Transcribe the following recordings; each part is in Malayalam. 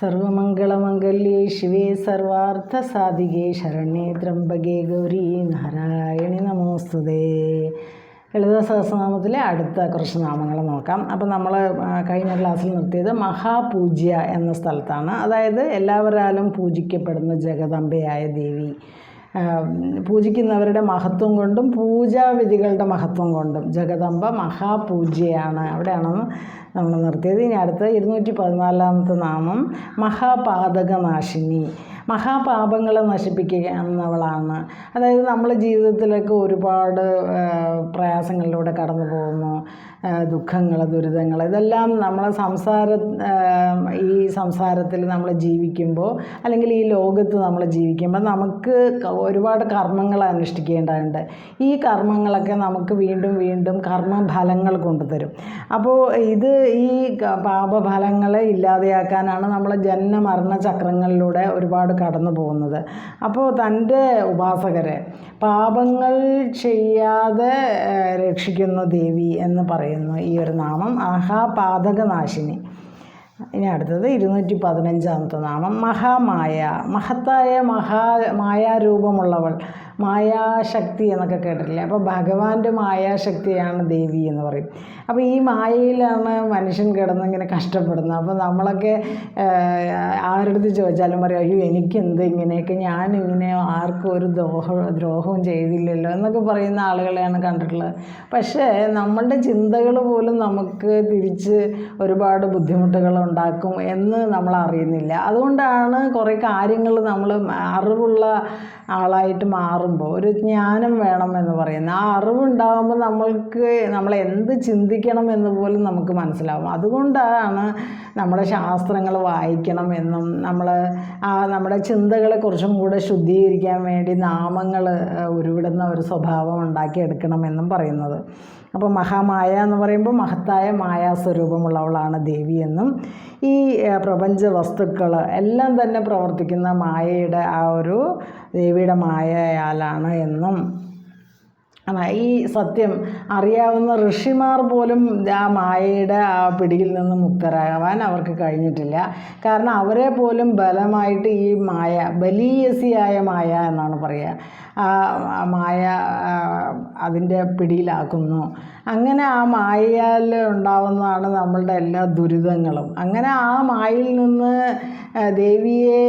സർവമംഗളമംഗല്യേ ശിവേ സർവാർത്ഥസാധികേ ശരണ്യേ ത്രംബകേ ഗൗരി നാരായണി നമോസ്തുതേ. ലളിത സഹസ്രനാമത്തിലെ അടുത്ത കുറച്ച് നാമങ്ങൾ നോക്കാം. അപ്പോൾ നമ്മൾ കഴിഞ്ഞ ക്ലാസ്സിൽ നിർത്തിയത് മഹാപൂജ്യ എന്ന സ്ഥലത്താണ്. അതായത് എല്ലാവരാലും പൂജിക്കപ്പെടുന്ന ജഗദംബയായ ദേവി. പൂജിക്കുന്നവരുടെ മഹത്വം കൊണ്ടും പൂജാവിധികളുടെ മഹത്വം കൊണ്ടും. ജഗദംബ മഹാപൂജയാണ് അവിടെയാണെന്ന് നമ്മൾ നിർത്തിയത്. ഇനി അടുത്ത ഇരുന്നൂറ്റി പതിനാലാമത്തെ നാമം മഹാപാതകനാശിനി. മഹാപാപങ്ങളെ നശിപ്പിക്കുക എന്നവളാണ് അതായത് നമ്മൾ ജീവിതത്തിലൊക്കെ ഒരുപാട് പ്രയാസങ്ങളിലൂടെ കടന്നു പോകുന്നു ദുഃഖങ്ങൾ ദുരിതങ്ങൾ ഇതെല്ലാം നമ്മൾ സംസാര ഈ സംസാരത്തിൽ നമ്മൾ ജീവിക്കുമ്പോൾ അല്ലെങ്കിൽ ഈ ലോകത്ത് നമ്മൾ ജീവിക്കുമ്പോൾ നമുക്ക് ഒരുപാട് കർമ്മങ്ങൾ അനുഷ്ഠിക്കേണ്ടതുണ്ട്. ഈ കർമ്മങ്ങളൊക്കെ നമുക്ക് വീണ്ടും വീണ്ടും കർമ്മഫലങ്ങൾ കൊണ്ടുതരും. അപ്പോൾ ഇത് ഈ പാപഫലങ്ങളെ ഇല്ലാതെയാക്കാനാണ് നമ്മൾ ജന്മ മരണ ചക്രങ്ങളിലൂടെ ഒരുപാട് കടന്നു പോകുന്നത്. അപ്പോൾ തന്റെ ഉപാസകരെ പാപങ്ങൾ ചെയ്യാതെ രക്ഷിക്കുന്ന ദേവി എന്ന് പറയുന്നു ഈ ഒരു നാമം മഹാപാതകനാശിനി ഇനി അടുത്തത് ഇരുന്നൂറ്റി പതിനഞ്ചാമത്തെ നാമം മഹാമായ മഹത്തായ മഹാ മായാരൂപമുള്ളവൾ. മായാശക്തി എന്നൊക്കെ കേട്ടിട്ടില്ലേ? അപ്പോൾ ഭഗവാന്റെ മായാശക്തിയാണ് ദേവി എന്ന് പറയും. അപ്പോൾ ഈ മായയിലാണ് മനുഷ്യൻ കിടന്ന് ഇങ്ങനെ കഷ്ടപ്പെടുന്നത്. അപ്പോൾ നമ്മളൊക്കെ ആഹ്, ആരുടെ അടുത്ത് ചോദിച്ചാലും പറയും അയ്യോ എനിക്കെന്ത് ഇങ്ങനെയൊക്കെ? ഞാനിങ്ങനെ ആർക്കും ഒരു ദ്രോഹ ദ്രോഹവും ചെയ്തില്ലല്ലോ എന്നൊക്കെ പറയുന്ന ആളുകളെയാണ് കണ്ടിട്ടുള്ളത്. പക്ഷേ നമ്മളുടെ ചിന്തകൾ പോലും നമുക്ക് തിരിച്ച് ഒരുപാട് ബുദ്ധിമുട്ടുകൾ ഉണ്ടാക്കും എന്ന് നമ്മൾ അറിയുന്നില്ല. അതുകൊണ്ടാണ് കുറേ കാര്യങ്ങൾ നമ്മൾ അറിവുള്ള ആളായിട്ട് മാറുമ്പോൾ ഒരു ജ്ഞാനം വേണം എന്ന് പറയുന്നത് ആ അറിവുണ്ടാകുമ്പോൾ നമ്മൾക്ക് നമ്മൾ എന്ത് ചിന്തിക്കണം എന്ന് പോലും നമുക്ക് മനസ്സിലാവും. അതുകൊണ്ടാണ് നമ്മുടെ ശാസ്ത്രങ്ങൾ വായിക്കണം എന്നും നമ്മൾ ആ നമ്മുടെ ചിന്തകളെ കുറച്ചും കൂടെ ശുദ്ധീകരിക്കാൻ വേണ്ടി നാമങ്ങൾ ഉരുവിടുന്ന ഒരു സ്വഭാവം ഉണ്ടാക്കിയെടുക്കണം എന്നും പറയുന്നത്. അപ്പോൾ മഹാമായ എന്ന് പറയുമ്പോൾ മഹത്തായ മായാസ്വരൂപമുള്ളവളാണ് ദേവി എന്നും. ഈ പ്രപഞ്ച വസ്തുക്കൾ എല്ലാം തന്നെ പ്രവർത്തിക്കുന്ന മായയുടെ ആ ഒരു ദേവിയുടെ മായയാലാണ് എന്നും. ഈ സത്യം അറിയാവുന്ന ഋഷിമാർ പോലും ആ മായയുടെ ആ പിടിയിൽ നിന്ന് മുക്തരാകാൻ അവർക്ക് കഴിഞ്ഞിട്ടില്ല. കാരണം അവരെ പോലും ബലമായിട്ട് ഈ മായ ബലീയസിയായ മായ എന്നാണ് പറയുക മായ അതിന്റെ പിടിയിലാക്കുന്നു. അങ്ങനെ ആ മായയാൽ ഉണ്ടാവുന്നതാണ് നമ്മളുടെ എല്ലാ ദുരിതങ്ങളും. അങ്ങനെ ആ മായയിൽ നിന്ന് ദേവിയെ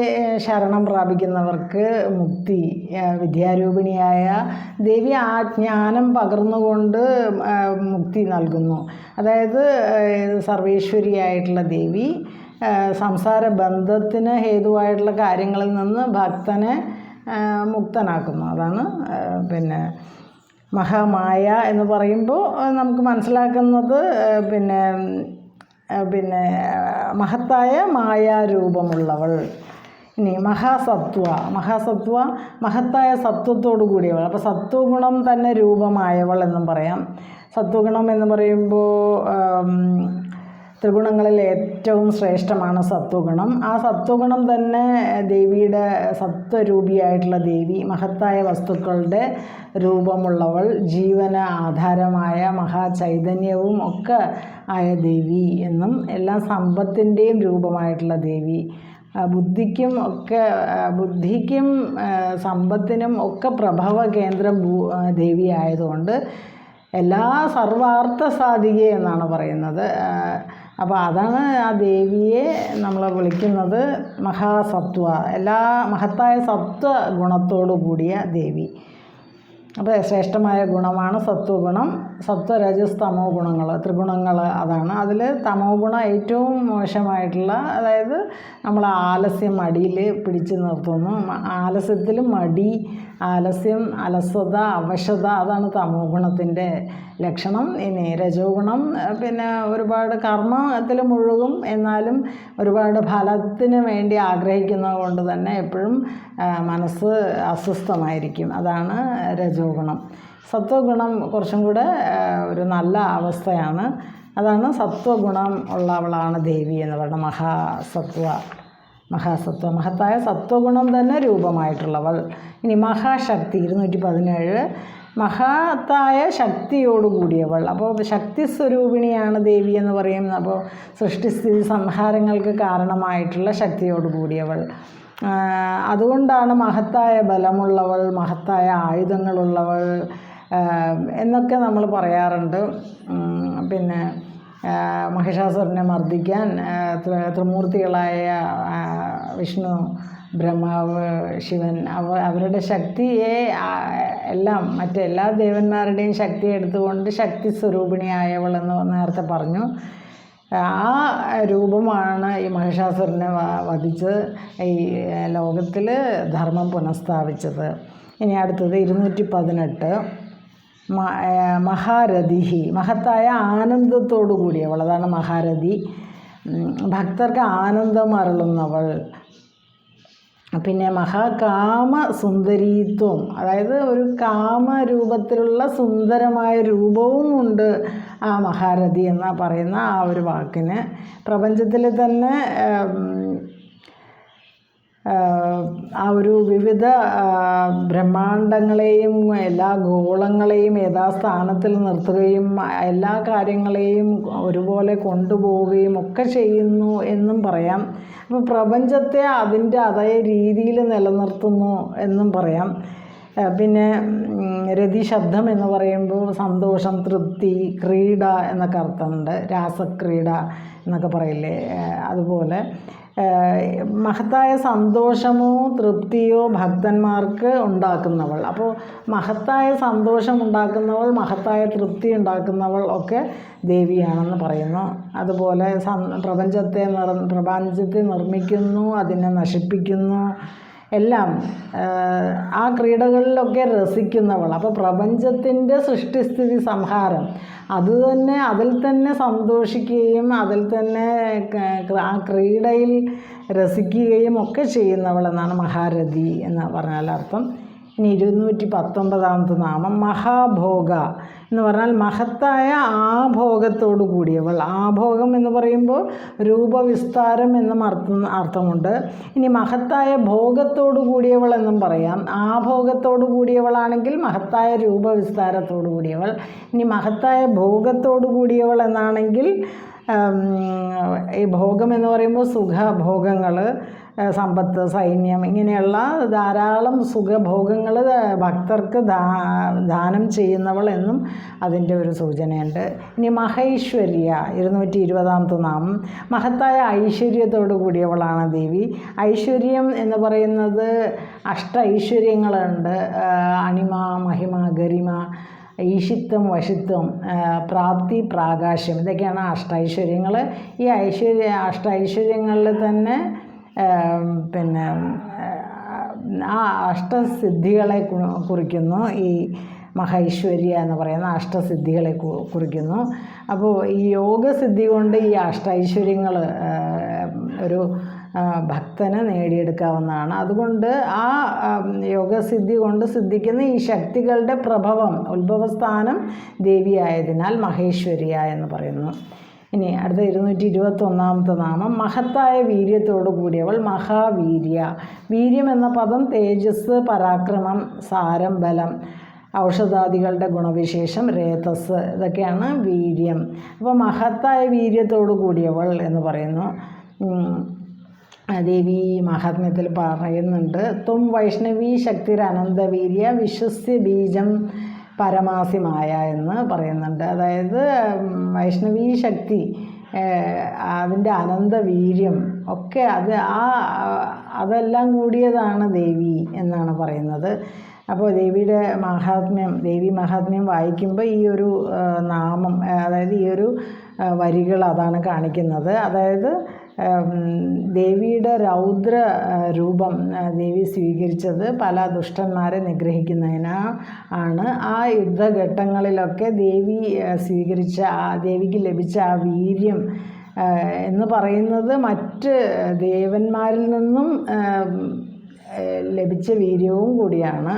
ശരണം പ്രാപിക്കുന്നവർക്ക് മുക്തി വിദ്യാരൂപിണിയായ ദേവി ആ ജ്ഞാനം പകർന്നുകൊണ്ട് മുക്തി നൽകുന്നു. അതായത് സർവേശ്വരിയായിട്ടുള്ള ദേവി സംസാര ബന്ധത്തിന് ഹേതുവായിട്ടുള്ള കാര്യങ്ങളിൽ നിന്ന് ഭക്തനെ മുക്തനാക്കുന്നു. അതാണ് പിന്നെ മഹാമായ എന്ന് പറയുമ്പോൾ നമുക്ക് മനസ്സിലാക്കുന്നത് പിന്നെ പിന്നെ മഹത്തായ മായാരൂപമുള്ളവൾ. ഇനി മഹാസത്വ. മഹാസത്വ മഹത്തായ സത്വത്തോടു കൂടിയവൾ. അപ്പോൾ സത്വഗുണം തന്നെ രൂപമായവൾ എന്നും പറയാം. സത്വഗുണം എന്ന് പറയുമ്പോൾ ത്രിഗുണങ്ങളിൽ ഏറ്റവും ശ്രേഷ്ഠമാണ് സത്വഗുണം. ആ സത്വഗുണം തന്നെ ദേവിയുടെ സത്വരൂപിയായിട്ടുള്ള ദേവി മഹത്തായ വസ്തുക്കളുടെ രൂപമുള്ളവൾ ജീവന ആധാരമായ മഹാചൈതന്യവും ഒക്കെ ആയ ദേവി എന്നും എല്ലാ സമ്പത്തിന്റെയും രൂപമായിട്ടുള്ള ദേവി. ബുദ്ധിക്കും ഒക്കെ ബുദ്ധിക്കും സമ്പത്തിനും ഒക്കെ പ്രഭവ കേന്ദ്രം ദേവി ആയതുകൊണ്ട് എല്ലാ സർവാർത്ഥ സാധിക എന്നാണ് പറയുന്നത്. അപ്പോൾ അതാണ് ആ ദേവിയെ നമ്മൾ വിളിക്കുന്നത് മഹാസത്വ എല്ലാ മഹത്തായ സത്വ ഗുണത്തോടു കൂടിയ ദേവി. അപ്പോൾ ശ്രേഷ്ഠമായ ഗുണമാണ് സത്വഗുണം. സത്വരജസ് തമോ ഗുണങ്ങൾ ത്രിഗുണങ്ങൾ അതാണ്. അതിൽ തമോ ഗുണം ഏറ്റവും മോശമായിട്ടുള്ള അതായത് നമ്മൾ ആലസ്യം മടിയിൽ പിടിച്ചു നിർത്തുന്നു. ആലസ്യത്തിൽ മടി ആലസ്യം അലസത അവശത അതാണ് തമോ ഗുണത്തിന്റെ ലക്ഷണം. ഇനി രജോ ഗുണം പിന്നെ ഒരുപാട് കർമ്മത്തിൽ മുഴുകും. എന്നാലും ഒരുപാട് ഫലത്തിന് വേണ്ടി ആഗ്രഹിക്കുന്നത് കൊണ്ട് തന്നെ എപ്പോഴും മനസ്സ് അസ്വസ്ഥമായിരിക്കും. അതാണ് രജോ ഗുണം. സത്വഗുണം കുറച്ചും കൂടെ ഒരു നല്ല അവസ്ഥയാണ്. അതാണ് സത്വഗുണം ഉള്ളവളാണ് ദേവി എന്ന് പറയുന്നത്. മഹാസത്വ മഹാസത്വ മഹത്തായ സത്വഗുണം തന്നെ രൂപമായിട്ടുള്ളവൾ. ഇനി മഹാശക്തി ഇരുന്നൂറ്റി പതിനേഴ് മഹത്തായ ശക്തിയോടുകൂടിയവൾ അപ്പോൾ ശക്തി സ്വരൂപിണിയാണ് ദേവി എന്ന് പറയുന്നത് അപ്പോൾ സൃഷ്ടിസ്ഥിതി സംഹാരങ്ങൾക്ക് കാരണമായിട്ടുള്ള ശക്തിയോട് കൂടിയവൾ. അതുകൊണ്ടാണ് മഹത്തായ ബലമുള്ളവൾ മഹത്തായ ആയുധങ്ങളുള്ളവൾ എന്നൊക്കെ നമ്മൾ പറയാറുണ്ട്. പിന്നെ മഹിഷാസുരനെ മർദ്ദിക്കാൻ ത്രിമൂർത്തികളായ വിഷ്ണു ബ്രഹ്മാവ് ശിവൻ അവ അവരുടെ ശക്തിയെ എല്ലാം മറ്റെല്ലാ ദേവന്മാരുടെയും ശക്തി എടുത്തുകൊണ്ട് ശക്തി സ്വരൂപിണിയായവൾ എന്ന് നേരത്തെ പറഞ്ഞു. ആ രൂപമാണ് ഈ മഹിഷാസുരനെ വധിച്ച് ഈ ലോകത്തിൽ ധർമ്മം പുനഃസ്ഥാപിച്ചത്. ഇനി അടുത്തത് ഇരുന്നൂറ്റി പതിനെട്ട് മഹാരഥിഹി. മഹത്തായ ആനന്ദത്തോടു കൂടിയവൾ. അതാണ് മഹാരഥി. ഭക്തർക്ക് ആനന്ദം അരുളുന്നവൾ. പിന്നെ മഹാകാമ സുന്ദരീത്വം അതായത് ഒരു കാമരൂപത്തിലുള്ള സുന്ദരമായ രൂപവും ഉണ്ട് ആ മഹാരഥി എന്ന പറയുന്ന ആ ഒരു വാക്കിന്. പ്രപഞ്ചത്തിൽ തന്നെ ആ ഒരു വിവിധ ബ്രഹ്മാണ്ടങ്ങളെയും എല്ലാ ഗോളങ്ങളെയും യഥാസ്ഥാനത്തിൽ നിർത്തുകയും എല്ലാ കാര്യങ്ങളെയും ഒരുപോലെ കൊണ്ടുപോവുകയും ഒക്കെ ചെയ്യുന്നു എന്നും പറയാം. അപ്പോൾ പ്രപഞ്ചത്തെ അതിന്റെ അതേ രീതിയിൽ നിലനിർത്തുന്നു എന്നും പറയാം. പിന്നെ രതി ശബ്ദം എന്ന് പറയുമ്പോൾ സന്തോഷം തൃപ്തി ക്രീഡ എന്നൊക്കെ അർത്ഥമുണ്ട്. രാസക്രീഡ എന്നൊക്കെ പറയില്ലേ? അതുപോലെ മഹത്തായ സന്തോഷമോ തൃപ്തിയോ ഭക്തന്മാർക്ക് ഉണ്ടാക്കുന്നവൾ. അപ്പോൾ മഹത്തായ സന്തോഷം ഉണ്ടാക്കുന്നവൾ മഹത്തായ തൃപ്തി ഉണ്ടാക്കുന്നവൾ ഒക്കെ ദേവിയാണെന്ന് പറയുന്നു. അതുപോലെ പ്രപഞ്ചത്തെ നിർ പ്രപഞ്ചത്തെ നിർമ്മിക്കുന്നു അതിനെ നശിപ്പിക്കുന്നു. എല്ലാം ആ ക്രീഡകളിലൊക്കെ രസിക്കുന്നവൾ. അപ്പോൾ പ്രപഞ്ചത്തിന്റെ സൃഷ്ടിസ്ഥിതി സംഹാരം. അത് തന്നെ അതിൽ തന്നെ സന്തോഷിക്കുകയും അതിൽ തന്നെ ആ ക്രീഡയിൽ രസിക്കുകയും ഒക്കെ ചെയ്യുന്നവൾ എന്നാണ് മഹാരഥി എന്ന് പറഞ്ഞാൽ അർത്ഥം ഇനി ഇരുന്നൂറ്റി പത്തൊമ്പതാമത്തെ നാമം മഹാഭോഗ. എന്ന് പറഞ്ഞാൽ മഹത്തായ ആഭോഗത്തോടു കൂടിയവൾ. ആഭോഗം എന്ന് പറയുമ്പോൾ രൂപവിസ്താരം എന്നും അർത്ഥം അർത്ഥമുണ്ട്. ഇനി മഹത്തായ ഭോഗത്തോടു കൂടിയവൾ എന്നും പറയാം. ആഭോഗത്തോടു കൂടിയവളാണെങ്കിൽ മഹത്തായ രൂപവിസ്താരത്തോടു കൂടിയവൾ. ഇനി മഹത്തായ ഭോഗത്തോടു കൂടിയവൾ എന്നാണെങ്കിൽ ഈ ഭോഗം എന്ന് പറയുമ്പോൾ സുഖഭോഗങ്ങൾ സമ്പത്ത് സൈന്യം ഇങ്ങനെയുള്ള ധാരാളം സുഖഭോഗങ്ങൾ ഭക്തർക്ക് ദാനം ചെയ്യുന്നവൾ എന്നും അതിന്റെ ഒരു സൂചനയുണ്ട്. ഇനി മഹൈശ്വര്യ ഇരുന്നൂറ്റി ഇരുപതാമത്തെ നാമം. മഹത്തായ ഐശ്വര്യത്തോടു കൂടിയവളാണ് ദേവി. ഐശ്വര്യം എന്ന് പറയുന്നത് അഷ്ട ഐശ്വര്യങ്ങളുണ്ട് അണിമ മഹിമ ഗരിമ ഈശിത്വം വശിത്വം പ്രാപ്തി പ്രാകാശ്യം. ഇതൊക്കെയാണ് അഷ്ടൈശ്വര്യങ്ങൾ. ഈ ഐശ്വര്യ അഷ്ടൈശ്വര്യങ്ങളിൽ തന്നെ പിന്നെ ആ അഷ്ടസിദ്ധികളെ കുറിക്കുന്നു ഈ മഹൈശ്വര്യ എന്ന് പറയുന്ന അഷ്ടസിദ്ധികളെ കുറിക്കുന്നു. അപ്പോൾ ഈ യോഗസിദ്ധി കൊണ്ട് ഈ അഷ്ടൈശ്വര്യങ്ങൾ ഒരു ഭക്തനെ നേടിയെടുക്കാവുന്നതാണ്. അതുകൊണ്ട് ആം, യോഗസിദ്ധി കൊണ്ട് സിദ്ധിക്കുന്ന ഈ ശക്തികളുടെ പ്രഭവം ഉത്ഭവസ്ഥാനം ദേവിയായതിനാൽ മഹേശ്വരിയ എന്ന് പറയുന്നു. ഇനി അടുത്ത ഇരുന്നൂറ്റി ഇരുപത്തൊന്നാമത്തെ നാമം മഹത്തായ വീര്യത്തോടു കൂടിയവൾ മഹാവീര്യ. വീര്യം എന്ന പദം തേജസ് പരാക്രമം സാരം ബലം ഔഷധാദികളുടെ ഗുണവിശേഷം രേതസ് ഇതൊക്കെയാണ് വീര്യം. അപ്പോൾ മഹത്തായ വീര്യത്തോടു കൂടിയവൾ എന്ന് പറയുന്നു. ദേവി മഹാത്മ്യത്തിൽ പറയുന്നുണ്ട്. ത്വം വൈഷ്ണവി ശക്തിരനന്തവീര്യ വിശ്വസ്യ ബീജം പരമാസിമായ എന്ന് പറയുന്നുണ്ട്. അതായത് വൈഷ്ണവീ ശക്തി അതിന്റെ അനന്തവീര്യം ഒക്കെ അത് ആ അതെല്ലാം കൂടിയതാണ് ദേവി എന്നാണ് പറയുന്നത്. അപ്പോൾ ദേവിയുടെ മഹാത്മ്യം ദേവി മഹാത്മ്യം വായിക്കുമ്പോൾ ഈ ഒരു നാമം അതായത് ഈ ഒരു വരികൾ അതാണ് കാണിക്കുന്നത്. അതായത് ദേവിയുടെ രൗദ്ര രൂപം ദേവി സ്വീകരിച്ചത് പല ദുഷ്ടന്മാരെ നിഗ്രഹിക്കുന്നതിന് ആണ്. ആ യുദ്ധഘട്ടങ്ങളിലൊക്കെ ദേവി സ്വീകരിച്ച ആ ദേവിക്ക് ലഭിച്ച ആ വീര്യം എന്ന് പറയുന്നത് മറ്റ് ദേവന്മാരിൽ നിന്നും ലഭിച്ച വീര്യവും കൂടിയാണ്.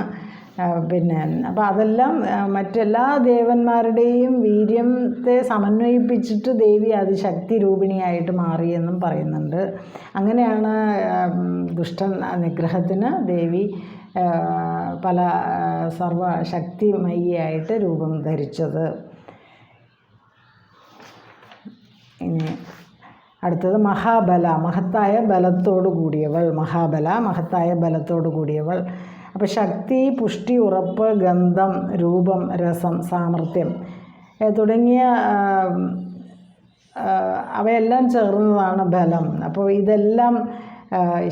പിന്നെ അപ്പോൾ അതെല്ലാം മറ്റെല്ലാ ദേവന്മാരുടെയും വീര്യത്തെ സമന്വയിപ്പിച്ചിട്ട് ദേവി അതിശക്തി രൂപിണിയായിട്ട് മാറിയെന്നും പറയുന്നുണ്ട്. അങ്ങനെയാണ് ദുഷ്ടൻ ദുഷ്ട നിഗ്രഹത്തിന് ദേവി പല സർവശക്തിമയിയായിട്ട് രൂപം ധരിച്ചത്. ഇനി അടുത്തത് മഹാബല മഹത്തായ ബലത്തോടു കൂടിയവൾ മഹാബല മഹത്തായ ബലത്തോടു കൂടിയവൾ. അപ്പോൾ ശക്തി പുഷ്ടി ഉറപ്പ് ഗന്ധം രൂപം രസം സാമർഥ്യം തുടങ്ങിയ അവയെല്ലാം ചേർന്നതാണ് ബലം. അപ്പോൾ ഇതെല്ലാം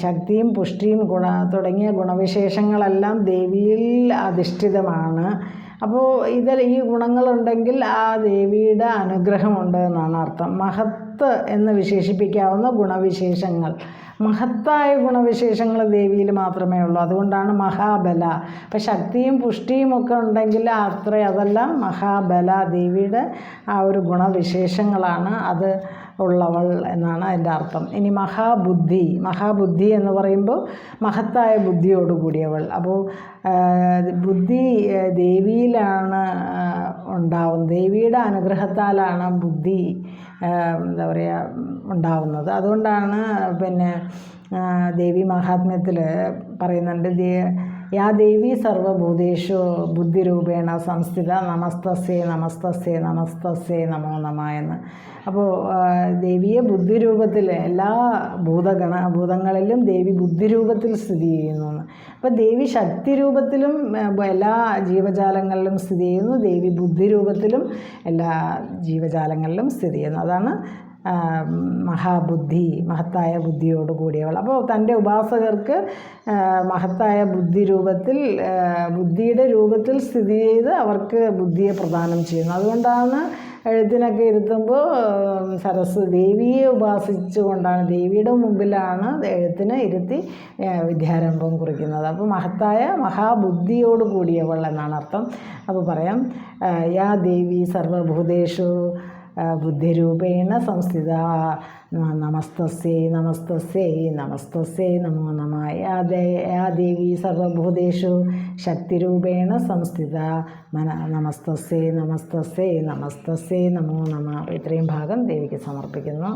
ശക്തിയും പുഷ്ടിയും ഗുണ തുടങ്ങിയ ഗുണവിശേഷങ്ങളെല്ലാം ദേവിയിൽ അധിഷ്ഠിതമാണ്. അപ്പോൾ ഇതിൽ ഈ ഗുണങ്ങളുണ്ടെങ്കിൽ ആ ദേവിയുടെ അനുഗ്രഹമുണ്ട് എന്നാണ് അർത്ഥം. മഹത്ത് എന്ന് വിശേഷിപ്പിക്കാവുന്ന ഗുണവിശേഷങ്ങൾ. മഹത്തായ ഗുണവിശേഷങ്ങൾ ദേവിയിൽ മാത്രമേ ഉള്ളൂ. അതുകൊണ്ടാണ് മഹാബല. അപ്പം ശക്തിയും പുഷ്ടിയും ഒക്കെ ഉണ്ടെങ്കിൽ അത്ര അതെല്ലാം മഹാബല ദേവിയുടെ ആ ഒരു ഗുണവിശേഷങ്ങളാണ്. അത് ഉള്ളവൾ എന്നാണ് അതിന്റെ അർത്ഥം. ഇനി മഹാബുദ്ധി. മഹാബുദ്ധി എന്ന് പറയുമ്പോൾ മഹത്തായ ബുദ്ധിയോടുകൂടിയവൾ. അപ്പോൾ ബുദ്ധി ദേവിയിലാണ് ആ, ഉണ്ടാവുന്നത് ദേവിയുടെ അനുഗ്രഹത്താലാണ് ബുദ്ധി എന്താ പറയുക ഉണ്ടാവുന്നത്. അതുകൊണ്ടാണ് പിന്നെ ദേവി മഹാത്മ്യത്തിൽ പറയുന്നുണ്ട് ദേ- യാ ദേവി സർവഭൂതേഷു ബുദ്ധിരൂപേണ സംസ്ഥിത നമസ്തസ്യേ നമസ്തസ്യേ നമസ്തസ്യേ നമോ നമ എന്ന്. അപ്പോൾ ദേവിയെ ബുദ്ധിരൂപത്തിൽ എല്ലാ ഭൂതഗണ ഭൂതങ്ങളിലും ദേവി ബുദ്ധിരൂപത്തിൽ സ്ഥിതി ചെയ്യുന്നു അപ്പോൾ ദേവി ശക്തി രൂപത്തിലും എല്ലാ ജീവജാലങ്ങളിലും സ്ഥിതി ചെയ്യുന്നു. ദേവി ബുദ്ധിരൂപത്തിലും എല്ലാ ജീവജാലങ്ങളിലും സ്ഥിതി ചെയ്യുന്നു. അതാണ് മഹാബുദ്ധി മഹത്തായ ബുദ്ധിയോട് കൂടിയവൾ. അപ്പോൾ തന്റെ ഉപാസകർക്ക് മഹത്തായ ബുദ്ധി രൂപത്തിൽ ബുദ്ധിയുടെ രൂപത്തിൽ സ്ഥിതി ചെയ്ത് അവർക്ക് ബുദ്ധിയെ പ്രദാനം ചെയ്യുന്നു. അതുകൊണ്ടാണ് എഴുത്തിനൊക്കെ ഇരുത്തുമ്പോൾ സരസ് ദേവിയെ ഉപാസിച്ചുകൊണ്ടാണ് ദേവിയുടെ മുമ്പിലാണ് എഴുത്തിന് ഇരുത്തി വിദ്യാരംഭം കുറിക്കുന്നത്. അപ്പോൾ മഹത്തായ മഹാബുദ്ധിയോട് കൂടിയവൾ എന്നാണ് അർത്ഥം. അപ്പോൾ പറയാം യാ ദേവി സർവഭൂതേഷു ബുദ്ധിരൂപേണ സംസ്ഥിത. നമസ്തസ്യൈ നമസ്തസ്യൈ നമസ്തസ്യൈ നമോ നമ യാ ദേ യാ ദേവി സർവഭൂതേഷു ശക്തിരൂപേണ സംസ്ഥിത. മന നമസ്തസ്യൈ നമസ്തസ്യൈ നമസ്തസ്യൈ നമോ നമ. അപ്പോൾ ഇത്രയും ഭാഗം ദേവിക്ക് സമർപ്പിക്കുന്നു.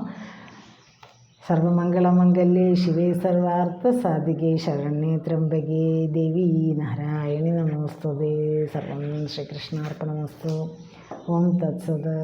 സർവമംഗളമംഗല്യേ ശിവേ സർവാർത്ഥ സാധികേ ശരണ്യേ ത്രംബകേ ദേവി നാരായണി നമോസ്തുതേ. സർവം ശ്രീകൃഷ്ണാർപ്പണമസ്തു. ഓം തത്സത്.